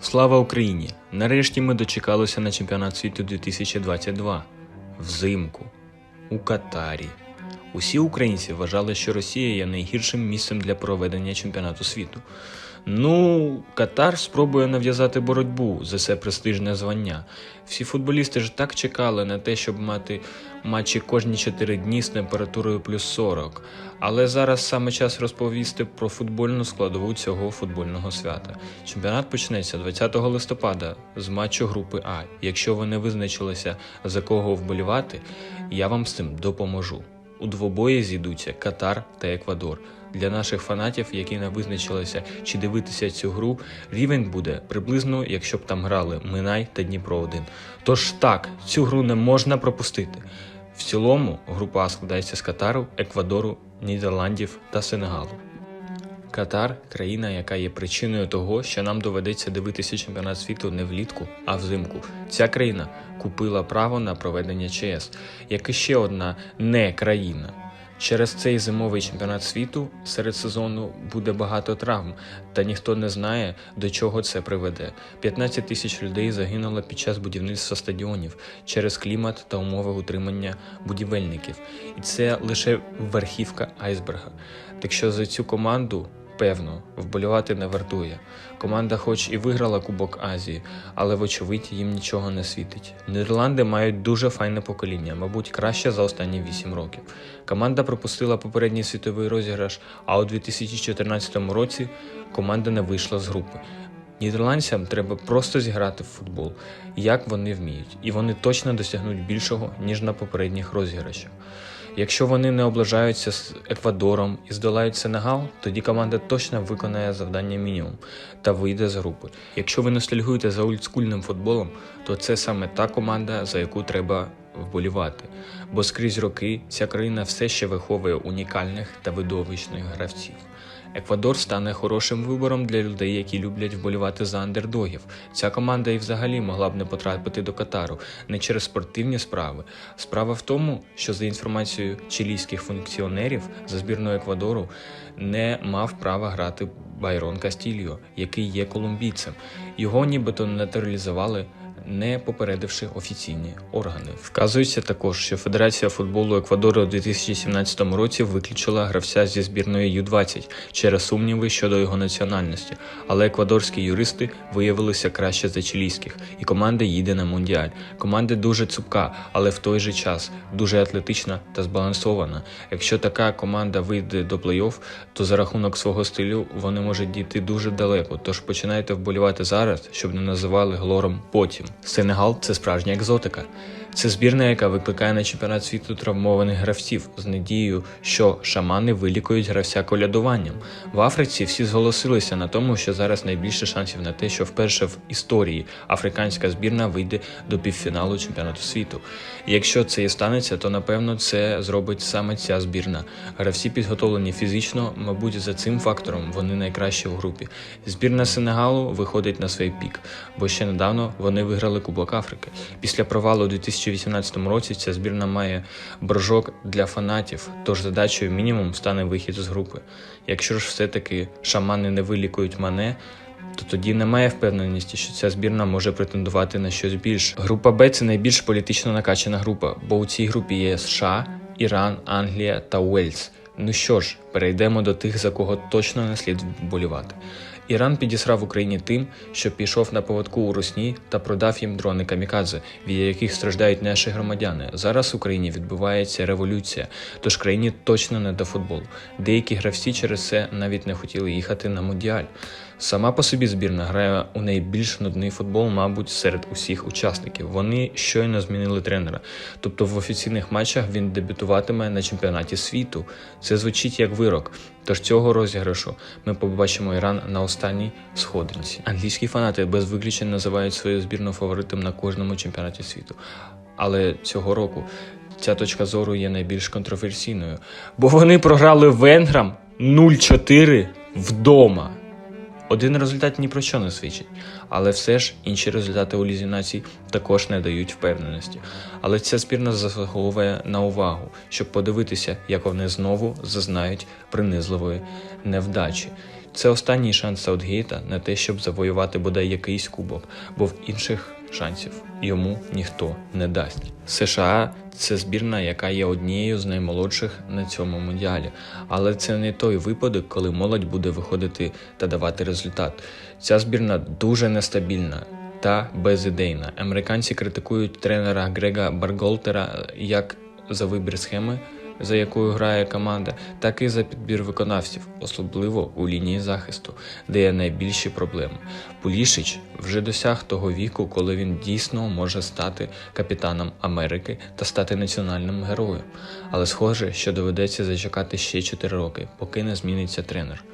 Слава Україні! Нарешті ми дочекалися на чемпіонат світу 2022 взимку у Катарі. Усі українці вважали, що Росія є найгіршим місцем для проведення чемпіонату світу. Ну, Катар спробує нав'язати боротьбу за це престижне звання. Всі футболісти ж так чекали на те, щоб мати матчі кожні 4 дні з температурою плюс 40. Але зараз саме час розповісти про футбольну складову цього футбольного свята. Чемпіонат почнеться 20 листопада з матчу групи А. Якщо ви не визначилися за кого вболівати, я вам з цим допоможу. У двобої зійдуться Катар та Еквадор. Для наших фанатів, які не визначилися чи дивитися цю гру, рівень буде приблизно, якщо б там грали Минай та Дніпро 1. Тож так, цю гру не можна пропустити. В цілому група складається з Катару, Еквадору, Нідерландів та Сенегалу. Катар країна, яка є причиною того, що нам доведеться дивитися чемпіонат світу не влітку, а взимку. Ця країна купила право на проведення ЧС, як і ще одна не країна. Через цей зимовий чемпіонат світу серед сезону буде багато травм, та ніхто не знає, до чого це приведе. 15 тисяч людей загинуло під час будівництва стадіонів через клімат та умови утримання будівельників. І це лише верхівка айсберга. Так що за цю команду Певно, вболівати не вартує. Команда, хоч і виграла Кубок Азії, але вочевидь їм нічого не світить. Нідерланди мають дуже файне покоління, мабуть, краще за останні 8 років. Команда пропустила попередній світовий розіграш, а у 2014 році команда не вийшла з групи. Нідерландцям треба просто зіграти в футбол, як вони вміють, і вони точно досягнуть більшого, ніж на попередніх розіграшах. Якщо вони не облажаються з Еквадором і здолають Сенегал, тоді команда точно виконає завдання мінімум та вийде з групи. Якщо ви не слідгуєте за ультскульним футболом, то це саме та команда, за яку треба вболівати. Бо скрізь роки ця країна все ще виховує унікальних та видовищних гравців. Еквадор стане хорошим вибором для людей, які люблять вболівати за андердогів. Ця команда і взагалі могла б не потрапити до Катару не через спортивні справи. Справа в тому, що за інформацією чилійських функціонерів за збірною Еквадору не мав права грати Байрон Кастільо, який є колумбійцем. Його нібито натуралізували не попередивши офіційні органи. Вказується також, що Федерація футболу Еквадору у 2017 році виключила гравця зі збірної Ю-20 через сумніви щодо його національності, але еквадорські юристи виявилися краще за чилійських, і команда їде на мундіаль. Команда дуже цупка, але в той же час дуже атлетична та збалансована. Якщо така команда вийде до плей-офф, то за рахунок свого стилю вони можуть дійти дуже далеко. Тож починайте вболівати зараз, щоб не називали глором потім. Сенегал це справжня екзотика. Це збірна, яка викликає на чемпіонат світу травмованих гравців з надією, що шамани вилікують гравця колядуванням. В Африці всі зголосилися на тому, що зараз найбільше шансів на те, що вперше в історії африканська збірна вийде до півфіналу чемпіонату світу. Якщо це і станеться, то напевно це зробить саме ця збірна. Гравці підготовлені фізично, мабуть, за цим фактором вони найкращі в групі. Збірна Сенегалу виходить на свій пік, бо ще недавно вони виграли Кубок Африки. Після провалу у 2018 році ця збірна має брожок для фанатів, тож задачею мінімум стане вихід з групи. Якщо ж все-таки шамани не вилікують мане, то тоді немає впевненості, що ця збірна може претендувати на щось більше. Група Б це найбільш політично накачана група, бо у цій групі є США, Іран, Англія та Уельс. Ну що ж, перейдемо до тих, за кого точно не слід вболівати. Іран підісрав Україні тим, що пішов на поводку у Русні та продав їм дрони камікадзе, від яких страждають наші громадяни. Зараз в Україні відбувається революція, тож країні точно не до футболу. Деякі гравці через це навіть не хотіли їхати на мундіаль. Сама по собі збірна грає у найбільш нудний футбол, мабуть, серед усіх учасників. Вони щойно змінили тренера. Тобто в офіційних матчах він дебютуватиме на чемпіонаті світу. Це звучить як вирок. Тож цього розіграшу ми побачимо Іран на останній сходинці. Англійські фанати без виключень називають свою збірну фаворитом на кожному чемпіонаті світу. Але цього року ця точка зору є найбільш контроверсійною, бо вони програли венграм 0-4 вдома. Один результат ні про що не свідчить, але все ж інші результати у лізі націй також не дають впевненості. Але ця спірна заслуговує на увагу, щоб подивитися, як вони знову зазнають принизливої невдачі. Це останній шанс Саутгейта на те, щоб завоювати бодай якийсь кубок, бо в інших шансів йому ніхто не дасть. США це збірна, яка є однією з наймолодших на цьому мундіалі, але це не той випадок, коли молодь буде виходити та давати результат. Ця збірна дуже нестабільна. Та безідейна. Американці критикують тренера Грега Барголтера як за вибір схеми, за якою грає команда, так і за підбір виконавців, особливо у лінії захисту, де є найбільші проблеми. Пулішич вже досяг того віку, коли він дійсно може стати капітаном Америки та стати національним героєм. Але схоже, що доведеться зачекати ще 4 роки, поки не зміниться тренер.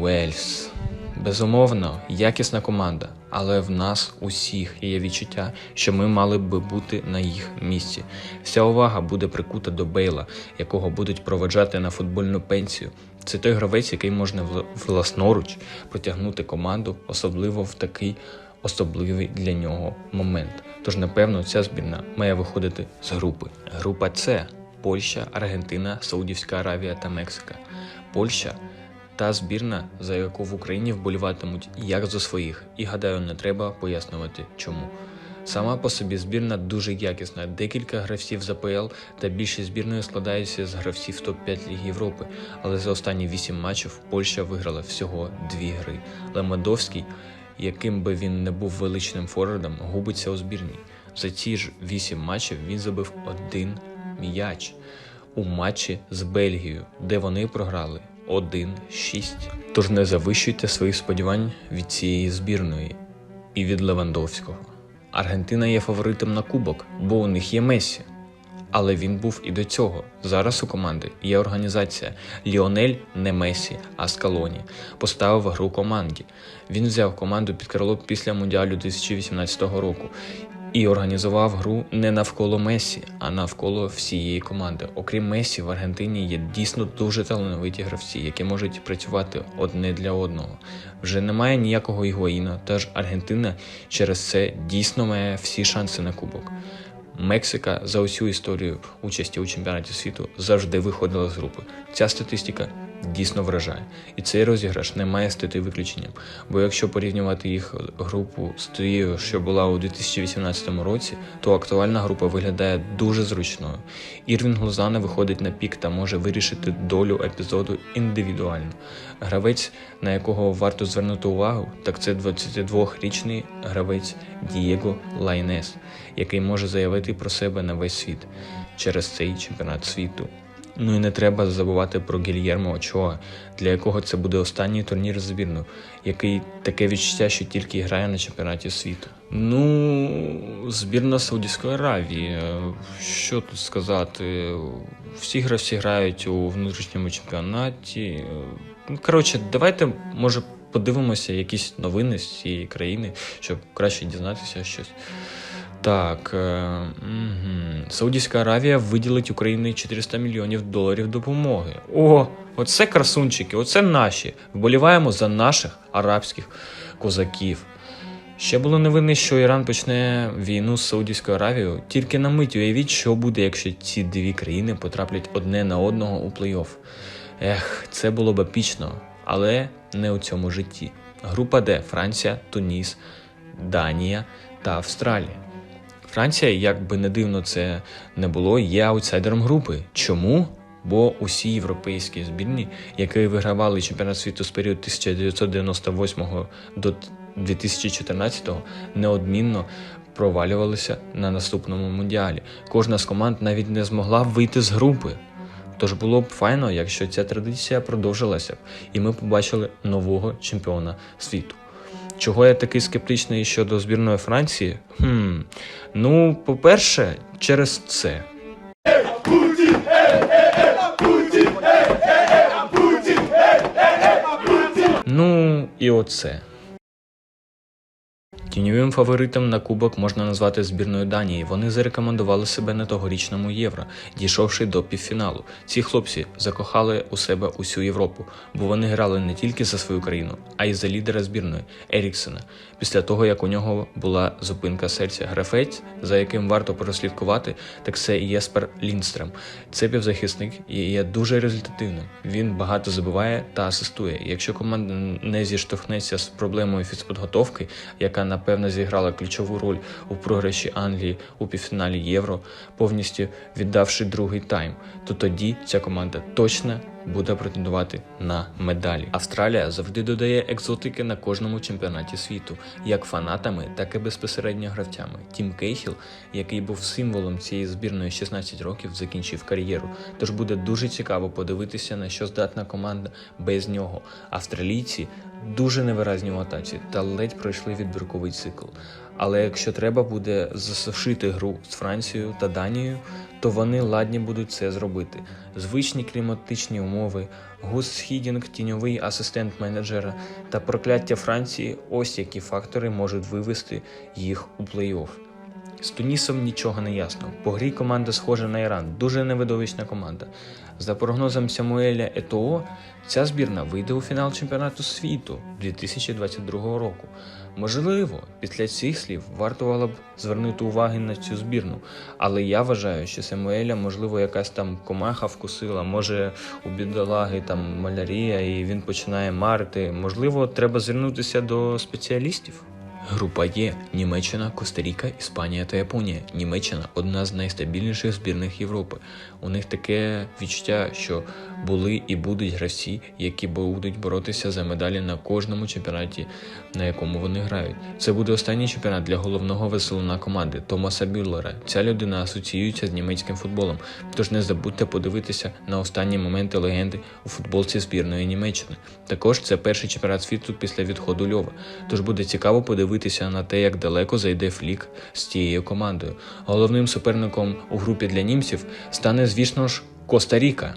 Уельс. Безумовно, якісна команда, але в нас усіх є відчуття, що ми мали би бути на їх місці. Вся увага буде прикута до Бейла, якого будуть проведжати на футбольну пенсію. Це той гравець, який можна власноруч протягнути команду, особливо в такий особливий для нього момент. Тож, напевно, ця збірна має виходити з групи. Група С Польща, Аргентина, Саудівська Аравія та Мексика. Польща та збірна, за яку в Україні вболіватимуть як за своїх, і гадаю, не треба пояснювати чому. Сама по собі збірна дуже якісна. Декілька гравців з АПЛ та більшість збірної складаються з гравців топ-5 Ліги Європи. Але за останні 8 матчів Польща виграла всього дві гри. Лемадовський, яким би він не був величним форвардом, губиться у збірній. За ці ж 8 матчів він забив один м'яч у матчі з Бельгією, де вони програли 1-6. Тож не завищуйте своїх сподівань від цієї збірної і від Левандовського. Аргентина є фаворитом на кубок, бо у них є Месі. Але він був і до цього. Зараз у команди є організація. Ліонель не Месі, а Скалоні поставив гру команді. Він взяв команду під крило після Мундіалю 2018 року і організував гру не навколо Месі, а навколо всієї команди. Окрім Месі, в Аргентині є дійсно дуже талановиті гравці, які можуть працювати одне для одного. Вже немає ніякого Ігуаїна, тож Аргентина через це дійсно має всі шанси на кубок. Мексика за усю історію участі у чемпіонаті світу завжди виходила з групи. Ця статистика дійсно вражає, і цей розіграш не має стати виключенням. Бо якщо порівнювати їх групу з тією, що була у 2018 році, то актуальна група виглядає дуже зручною. Ірвін Лозана виходить на пік та може вирішити долю епізоду індивідуально. Гравець, на якого варто звернути увагу, так це 22-річний гравець Дієго Лайнес, який може заявити про себе на весь світ через цей чемпіонат світу. Ну і не треба забувати про Гільєрмо Очоа, для якого це буде останній турнір збірну, який таке відчуття, що тільки грає на чемпіонаті світу. Ну, збірна Саудівської Аравії. е, Що тут сказати? Всі гравці грають у внутрішньому чемпіонаті. е, коротше, давайте, може, подивимося якісь новини з цієї країни, щоб краще дізнатися щось. Так, е, угу. Саудівська Аравія виділить Україні 400 мільйонів доларів допомоги. О, оце красунчики, оце наші. Вболіваємо за наших арабських козаків. Ще було новини, що Іран почне війну з Саудівською Аравією. Тільки на мить уявіть, що буде, якщо ці дві країни потраплять одне на одного у плей-офф. Ех, це було б епічно, але не у цьому житті. Група Д Франція, Туніс, Данія та Австралія. Франція, як би не дивно це не було, є аутсайдером групи. Чому? Бо усі європейські збірні, які вигравали чемпіонат світу з періоду 1998 до 2014, неодмінно провалювалися на наступному мундіалі. Кожна з команд навіть не змогла вийти з групи. Тож було б файно, якщо ця традиція продовжилася б, і ми побачили нового чемпіона світу. Чого я такий скептичний щодо збірної Франції? Хм, ну, по-перше, через це. Ну, і оце. Тіньовим фаворитом на кубок можна назвати збірною Данії. Вони зарекомендували себе на тогорічному євро, дійшовши до півфіналу. Ці хлопці закохали у себе усю Європу, бо вони грали не тільки за свою країну, а й за лідера збірної Еріксена. Після того, як у нього була зупинка серця, графець, за яким варто прослідкувати, так це Єспер Лінстрем. Це півзахисник і є дуже результативним. Він багато забиває та асистує. Якщо команда не зіштовхнеться з проблемою фізподготовки, яка напевно зіграла ключову роль у програші Англії у півфіналі Євро, повністю віддавши другий тайм, то тоді ця команда точно буде претендувати на медалі. Австралія завжди додає екзотики на кожному чемпіонаті світу, як фанатами, так і безпосередньо гравцями. Тім Кейхіл, який був символом цієї збірної 16 років, закінчив кар'єру. Тож буде дуже цікаво подивитися, на що здатна команда без нього. Австралійці дуже невиразні в атаці та ледь пройшли відбірковий цикл. Але якщо треба буде засушити гру з Францією та Данією, то вони ладні будуть це зробити. Звичні кліматичні умови, Гус Хідінг, тіньовий асистент менеджера та прокляття Франції ось які фактори можуть вивести їх у плей-офф. З Тунісом нічого не ясно. По грі команда схожа на Іран, дуже невидовищна команда. За прогнозом Самуеля Етоо, ця збірна вийде у фінал чемпіонату світу 2022 року. Можливо, після цих слів вартувало б звернути уваги на цю збірну, але я вважаю, що Самуеля, можливо, якась там комаха вкусила, може у бідолаги там малярія, і він починає марити. Можливо, треба звернутися до спеціалістів. Група Є Німеччина, Коста-Ріка, Іспанія та Японія. Німеччина одна з найстабільніших збірних Європи. У них таке відчуття, що були і будуть гравці, які будуть боротися за медалі на кожному чемпіонаті, на якому вони грають. Це буде останній чемпіонат для головного веселуна команди Томаса Бюллера. Ця людина асоціюється з німецьким футболом. Тож не забудьте подивитися на останні моменти легенди у футболці збірної Німеччини. Також це перший чемпіонат світу після відходу Льова. Тож буде цікаво подивитися на те, як далеко зайде Флік з цією командою. Головним суперником у групі для німців стане, звісно ж, Коста-Ріка.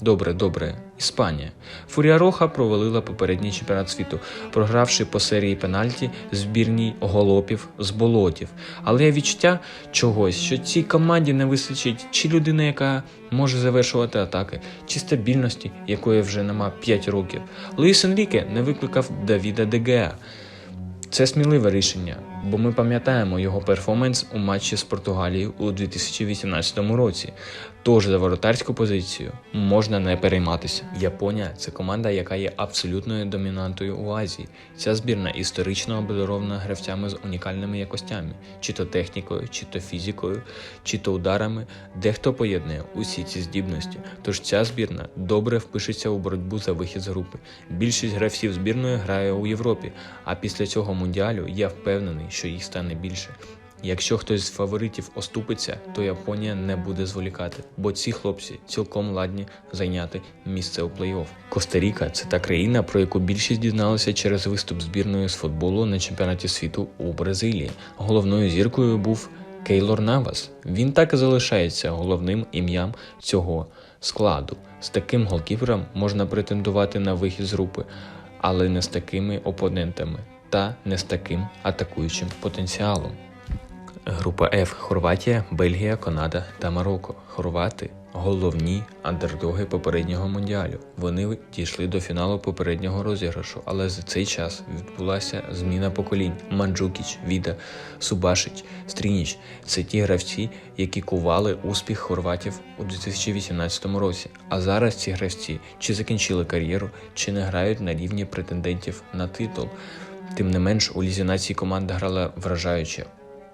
Добре, добре, Іспанія. Фурія Роха провалила попередній чемпіонат світу, програвши по серії пенальті збірній голопів з болотів. Але є відчуття чогось, що цій команді не вистачить чи людини, яка може завершувати атаки, чи стабільності, якої вже нема 5 років. Луїс Енріке не викликав Давіда Дегеа. Це сміливе рішення, бо ми пам'ятаємо його перформанс у матчі з Португалією у 2018 році. Тож за воротарську позицію можна не перейматися. Японія це команда, яка є абсолютною домінантою у Азії. Ця збірна історично обдарована гравцями з унікальними якостями, чи то технікою, чи то фізикою, чи то ударами. Дехто поєднує усі ці здібності. Тож ця збірна добре впишеться у боротьбу за вихід з групи. Більшість гравців збірної грає у Європі, а після цього мундіалю я впевнений, що їх стане більше. Якщо хтось з фаворитів оступиться, то Японія не буде зволікати, бо ці хлопці цілком ладні зайняти місце у плей-офф. Коста-Ріка – це та країна, про яку більшість дізналася через виступ збірної з футболу на чемпіонаті світу у Бразилії. Головною зіркою був Кейлор Навас. Він так і залишається головним ім'ям цього складу. З таким голкіпером можна претендувати на вихід з групи, але не з такими опонентами та не з таким атакуючим потенціалом. Група F Хорватія, Бельгія, Канада та Марокко. Хорвати головні андердоги попереднього мундіалю. Вони дійшли до фіналу попереднього розіграшу, але за цей час відбулася зміна поколінь. Манджукіч, Віда, Субашич, Стрініч це ті гравці, які кували успіх хорватів у 2018 році. А зараз ці гравці чи закінчили кар'єру, чи не грають на рівні претендентів на титул. Тим не менш, у лізі нації команда грала вражаюче.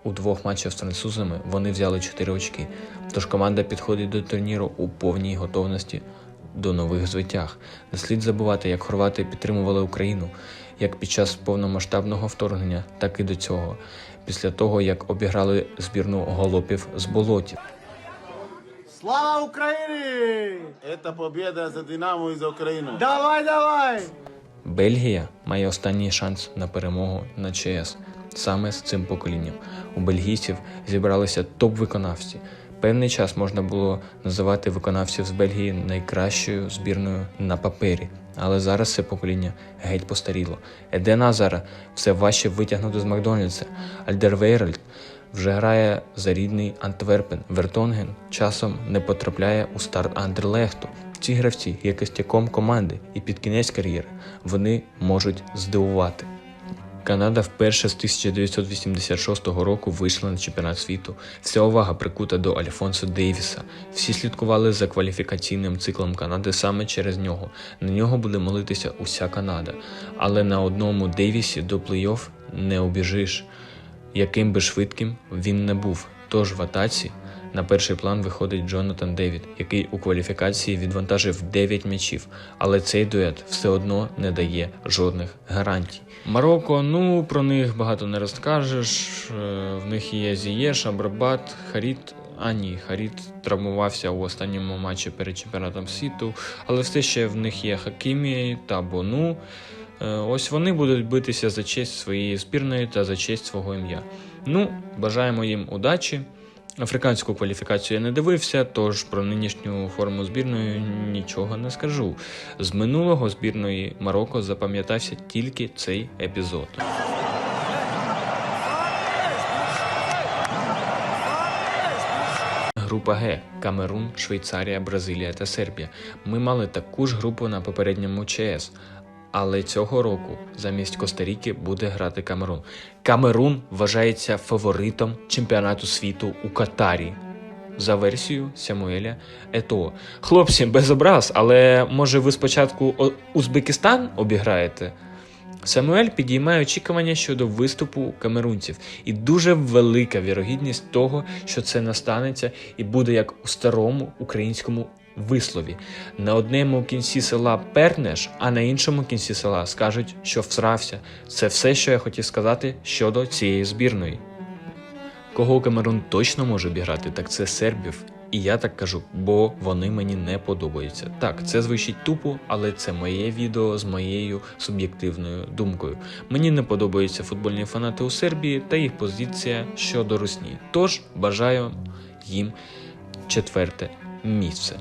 У двох матчах з французами вони взяли 4 очки. Тож команда підходить до турніру у повній готовності до нових звитяг. Не слід забувати, як хорвати підтримували Україну як під час повномасштабного вторгнення, так і до цього, після того як обіграли збірну голопів з болотів. Слава Україні! Это победа за Динамо и за Украину. Давай, давай! Бельгія має останній шанс на перемогу на ЧС саме з цим поколінням. У бельгійців зібралися топ-виконавці. Певний час можна було називати виконавців з Бельгії найкращою збірною на папері. Але зараз це покоління геть постаріло. Еден Азара все важче витягнути з Макдональдса. Альдервейральд вже грає за рідний Антверпен. Вертонген часом не потрапляє у старт Андерлехту. Ці гравці є костяком команди, і під кінець кар'єри вони можуть здивувати. Канада вперше з 1986 року вийшла на чемпіонат світу. Вся увага прикута до Альфонсо Дейвіса. Всі слідкували за кваліфікаційним циклом Канади саме через нього. На нього буде молитися уся Канада. Але на одному Дейвісі до плей-офф не обіжиш. Яким би швидким він не був. Тож в атаці на перший план виходить Джонатан Девід, який у кваліфікації відвантажив 9 м'ячів, але цей дует все одно не дає жодних гарантій. Марокко, ну про них багато не розкажеш. Е, В них є Зієш, Абрабат, Харіт. А ні, Харіт травмувався у останньому матчі перед чемпіонатом світу, але все ще в них є Хакімі та Бону. Е, Ось вони будуть битися за честь своєї збірної та за честь свого ім'я. Ну, бажаємо їм удачі. Африканську кваліфікацію я не дивився, тож про нинішню форму збірної нічого не скажу. З минулого збірної Марокко запам'ятався тільки цей епізод. Група Г Камерун, Швейцарія, Бразилія та Сербія. Ми мали таку ж групу на попередньому ЧС. Але цього року замість Коста-Ріки буде грати Камерун. Камерун вважається фаворитом чемпіонату світу у Катарі. За версією Самуеля Ето. Хлопці, без образ, але може ви спочатку Узбекистан обіграєте? Самуель підіймає очікування щодо виступу камерунців, і дуже велика вірогідність того, що це настанеться і буде як у старому українському вислові. На одному кінці села пернеш, а на іншому кінці села скажуть, що всрався. Це все, що я хотів сказати щодо цієї збірної. Кого Камерун точно може обіграти, так це сербів. І я так кажу, бо вони мені не подобаються. Так, це звучить тупо, але це моє відео з моєю суб'єктивною думкою. Мені не подобаються футбольні фанати у Сербії та їх позиція щодо Русні. Тож бажаю їм четверте місце.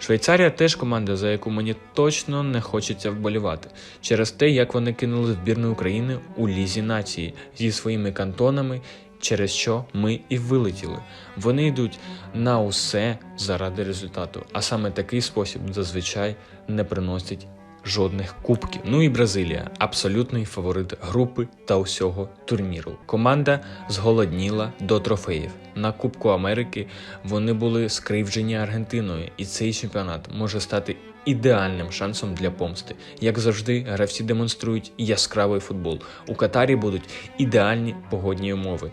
Швейцарія теж команда, за яку мені точно не хочеться вболівати, через те, як вони кинули збірну України у лізі нації зі своїми кантонами, через що ми і вилетіли. Вони йдуть на усе заради результату, а саме такий спосіб зазвичай не приносить жодних кубків. Ну і Бразилія абсолютний фаворит групи та усього турніру. Команда зголодніла до трофеїв. На Кубку Америки вони були скривджені Аргентиною, і цей чемпіонат може стати ідеальним шансом для помсти. Як завжди, гравці демонструють яскравий футбол. У Катарі будуть ідеальні погодні умови.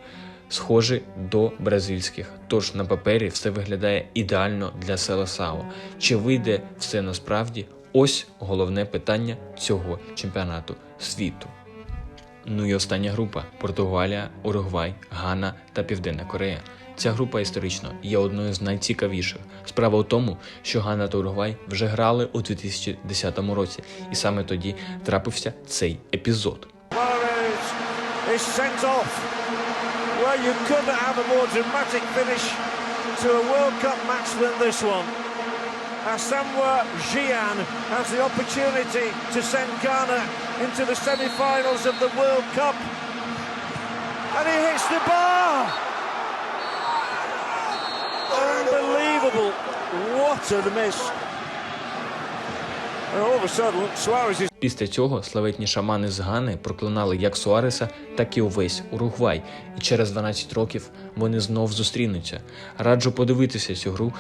Схожі до бразильських, тож на папері все виглядає ідеально для Селесао. Чи вийде все насправді? Ось головне питання цього чемпіонату світу. Ну і остання група Португалія, Уругвай, Гана та Південна Корея. Ця група історично є одною з найцікавіших. Справа у тому, що Гана та Уругвай вже грали у 2010 році, і саме тоді трапився цей епізод. To a World Cup match than this one. Asamoah Gyan has the opportunity to send Ghana into the semi-finals of the World Cup. And he hits the bar! Unbelievable. What a miss. And all of a sudden, Suarez is Після цього славетні шамани з Гани проклинали як Суареса, так і увесь Уругвай, і через 12 років вони знов зустрінуться. Раджу подивитися цю гру,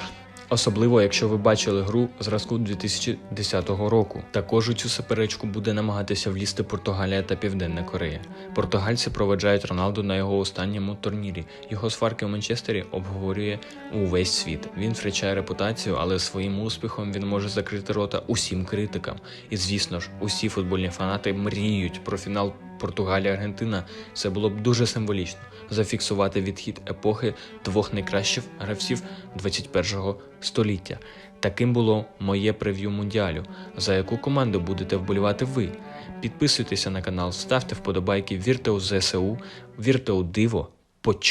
особливо якщо ви бачили гру зразку 2010 року. Також у цю суперечку буде намагатися влізти Португалія та Південна Корея. Португальці проведжають Роналду на його останньому турнірі. Його сварки в Манчестері обговорює увесь світ. Він втрачає репутацію, але своїм успіхом він може закрити рота усім критикам. І звісно ж, усі футбольні фанати мріють про фінал Португалія-Аргентина. Це було б дуже символічно зафіксувати відхід епохи двох найкращих гравців 21-го століття. Таким було моє прев'ю мундіалю. За яку команду будете вболівати ви? Підписуйтеся на канал, ставте вподобайки, вірте у ЗСУ, вірте у диво.